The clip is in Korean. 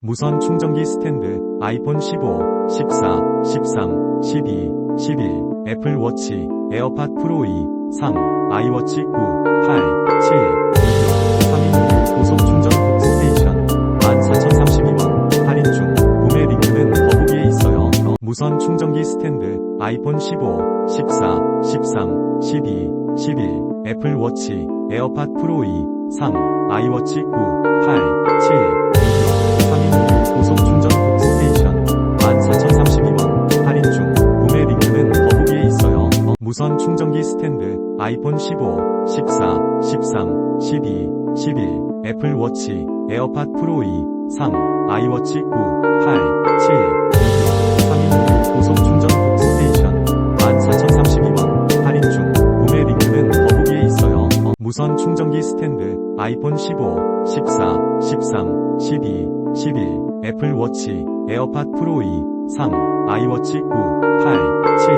무선 충전기 스탠드, 아이폰 15, 14, 13, 12, 11, 애플워치, 에어팟 프로 2, 3, 아이워치 9, 8, 7, 2, 3인 고속 충전 스테이션, 14,032원, 할인 중, 구매 링크는 더보기에 있어요. 무선 충전기 스탠드, 아이폰 15, 14, 13, 12, 11, 애플워치, 에어팟 프로 2, 3, 아이워치 9, 8, 무선 충전기 스탠드 아이폰 15, 14, 13, 12, 11 애플워치 에어팟 프로 2, 3 아이워치 9, 8, 7, 2, 3인 고속 충전 스테이션 14,032원 할인 중 구매 링크는 더보기에 있어요. 무선 충전기 스탠드 아이폰 15, 14, 13, 12, 11 애플워치 에어팟 프로 2, 3 아이워치 9, 8, 7